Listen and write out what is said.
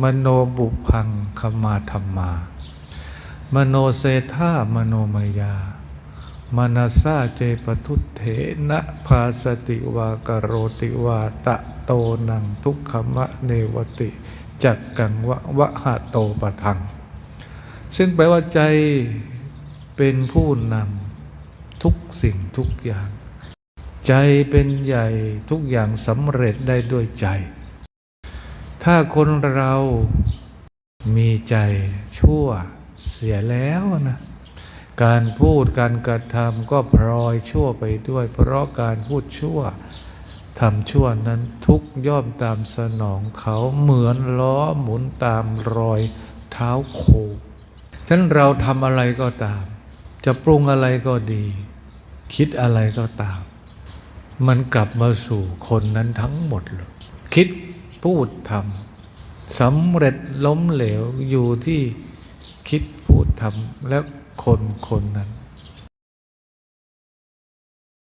มโนบุพังขมาธรรมา มโนเศรษฐามโนมยามนัสาเจปทุเถนะภาสติวากโรติวาตะโตนังทุกขมะเนวติจักกังวะวะหะโตปะทัง ซึ่งแปลว่าใจเป็นผู้นำทุกสิ่งทุกอย่าง ใจเป็นใหญ่ทุกอย่างสำเร็จได้ด้วยใจ ถ้าคนเรามีใจชั่วเสียแล้วนะการพูดการกระทำก็พลอยชั่วไปด้วย เพราะการพูดชั่วทำชั่วนั้นทุกย่อมตามสนองเขาเหมือนล้อหมุนตามรอยเท้าโคฉะนั้นเราทำอะไรก็ตาม จะปรุงอะไรก็ดี คิดอะไรก็ตาม มันกลับมาสู่คนนั้นทั้งหมดเลยคิด พูดทำสำเร็จล้มเหลวอยู่ที่คิดพูดทำและคนคนนั้น